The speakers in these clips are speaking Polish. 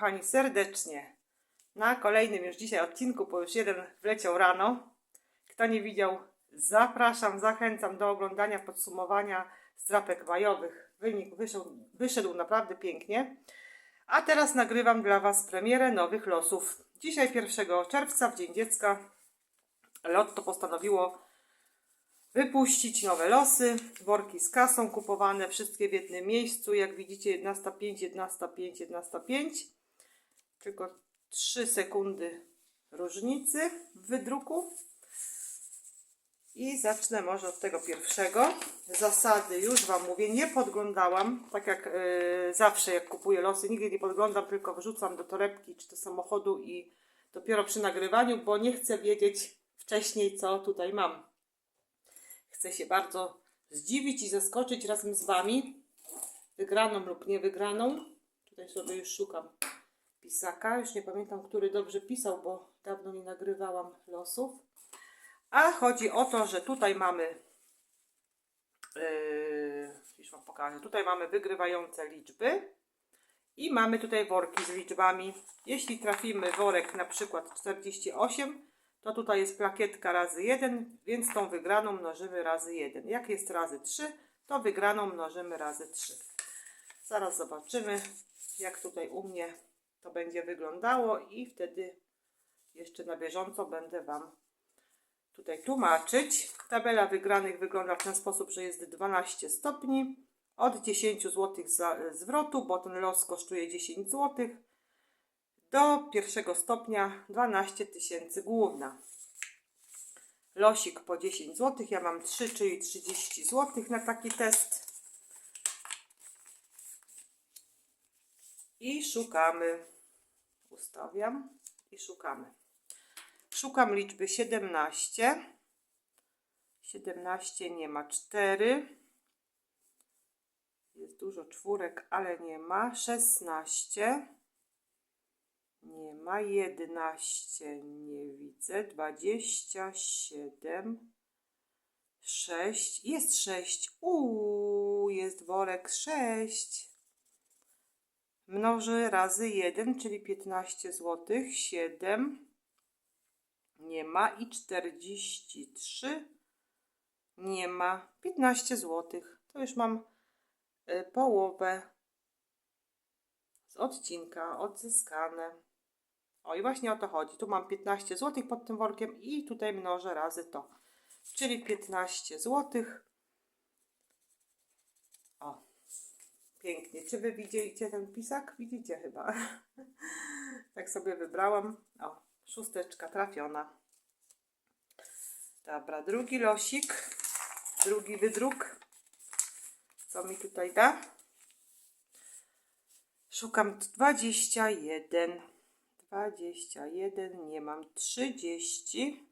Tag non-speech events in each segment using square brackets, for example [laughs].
kochani, serdecznie na kolejnym już dzisiaj odcinku, bo już jeden wleciał rano. Kto nie widział, zapraszam, zachęcam do oglądania podsumowania strapek majowych. Wynik wyszedł, wyszedł naprawdę pięknie. A teraz nagrywam dla Was premierę nowych losów. Dzisiaj 1 czerwca, w Dzień Dziecka, Lotto postanowiło wypuścić nowe losy. Worki z kasą kupowane, wszystkie w jednym miejscu. Jak widzicie 11.05, 11.05, 11.05. Tylko 3 sekundy różnicy w wydruku. I zacznę może od tego pierwszego. Zasady już Wam mówię, nie podglądałam, tak jak e, zawsze jak kupuję losy, nigdy nie podglądam, tylko wrzucam do torebki czy do samochodu i dopiero przy nagrywaniu, bo nie chcę wiedzieć wcześniej, co tutaj mam. Chcę się bardzo zdziwić i zaskoczyć razem z Wami, wygraną lub niewygraną. Tutaj sobie już szukam pisaka, już nie pamiętam, który dobrze pisał, bo dawno nie nagrywałam losów. A chodzi o to, że tutaj mamy, yy, już Wam pokażę, tutaj mamy wygrywające liczby i mamy tutaj worki z liczbami. Jeśli trafimy worek na przykład 48, to tutaj jest plakietka razy 1, więc tą wygraną mnożymy razy 1. Jak jest razy 3, to wygraną mnożymy razy 3. Zaraz zobaczymy, jak tutaj u mnie to będzie wyglądało i wtedy jeszcze na bieżąco będę Wam tutaj tłumaczyć. Tabela wygranych wygląda w ten sposób, że jest 12 stopni. Od 10 zł za zwrotu, bo ten los kosztuje 10 zł. Do pierwszego stopnia 12 tysięcy główna. Losik po 10 zł. Ja mam 3, czyli 30 zł na taki test. I szukamy. Ustawiam i szukamy. Szukam liczby 17. 17 nie ma. 4. Jest dużo czwórek, ale nie ma. 16. Nie ma. 11 nie widzę. 27. 6. Jest 6. Uuu, jest worek 6. Mnoży razy 1, czyli 15 zł. 7 nie ma i 43 nie ma 15 zł. To już mam y, połowę z odcinka odzyskane. O i właśnie o to chodzi. Tu mam 15 zł pod tym workiem i tutaj mnożę razy to. Czyli 15 zł. Pięknie. Czy wy widzicie ten pisak? Widzicie chyba. [laughs] tak sobie wybrałam. O, szósteczka trafiona. Dobra, drugi losik, drugi wydruk. Co mi tutaj da? Szukam 21. 21, nie mam 30.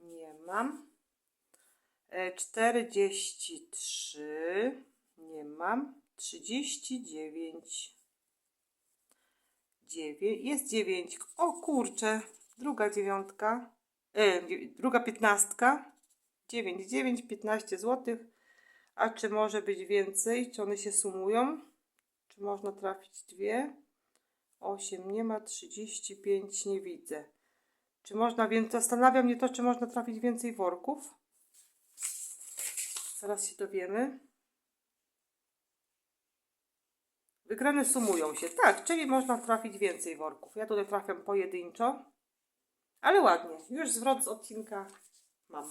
Nie mam. E, 43. Nie mam. 39. 9. Jest 9. O kurczę. Druga dziewiątka. E, druga piętnastka. 9, 9, 15 zł. A czy może być więcej? Czy one się sumują? Czy można trafić dwie? 8 nie ma, 35 nie widzę. Czy można więcej? Zastanawia mnie to, czy można trafić więcej worków. Zaraz się dowiemy. Wygrane sumują się. Tak, czyli można trafić więcej worków. Ja tutaj trafiam pojedynczo. Ale ładnie. Już zwrot z odcinka mam.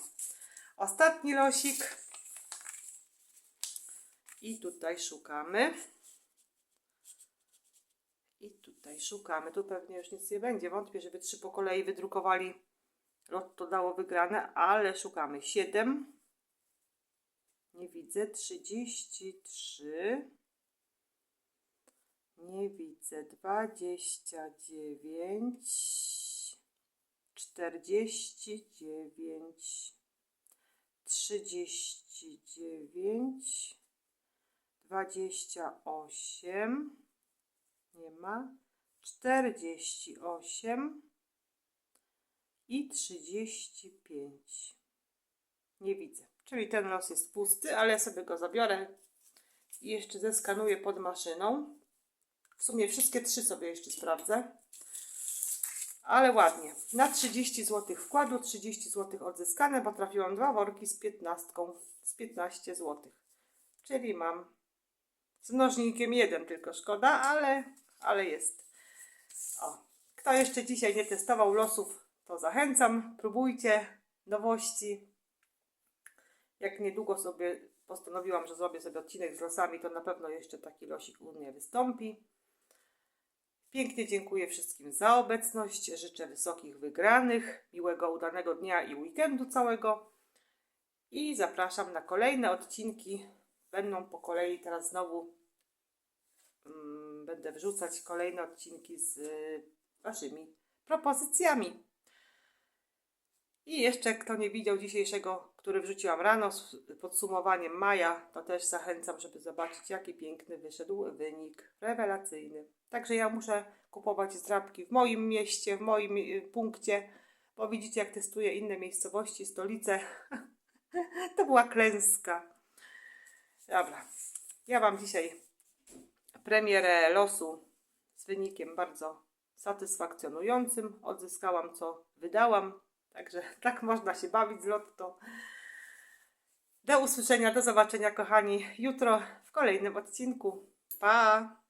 Ostatni losik. I tutaj szukamy. I tutaj szukamy. Tu pewnie już nic nie będzie. Wątpię, żeby trzy po kolei wydrukowali. Lotto dało wygrane, ale szukamy. 7. Nie widzę. 33. Nie widzę. 29. 49. 39. 28 nie ma, 48 i 35. Nie widzę. Czyli ten los jest pusty, ale ja sobie go zabiorę i jeszcze zeskanuję pod maszyną. W sumie wszystkie trzy sobie jeszcze sprawdzę. Ale ładnie. Na 30 zł wkładu, 30 zł odzyskane, bo trafiłam dwa worki z 15, z 15 zł. Czyli mam z mnożnikiem jeden tylko szkoda, ale, ale jest. O. Kto jeszcze dzisiaj nie testował losów, to zachęcam. Próbujcie nowości. Jak niedługo sobie postanowiłam, że zrobię sobie odcinek z losami, to na pewno jeszcze taki losik u mnie wystąpi. Pięknie dziękuję wszystkim za obecność. Życzę wysokich wygranych, miłego, udanego dnia i weekendu całego. I zapraszam na kolejne odcinki. Będą po kolei teraz znowu mm, będę wrzucać kolejne odcinki z y, Waszymi propozycjami. I jeszcze kto nie widział dzisiejszego, który wrzuciłam rano z podsumowaniem maja, to też zachęcam, żeby zobaczyć jaki piękny wyszedł wynik. Rewelacyjny. Także ja muszę kupować zdrabki w moim mieście, w moim y, punkcie, bo widzicie jak testuję inne miejscowości, stolice. [laughs] to była klęska. Dobra. Ja Wam dzisiaj premierę losu z wynikiem bardzo satysfakcjonującym. Odzyskałam co wydałam. Także [laughs] tak można się bawić z lotto. Do usłyszenia, do zobaczenia kochani jutro w kolejnym odcinku. Pa!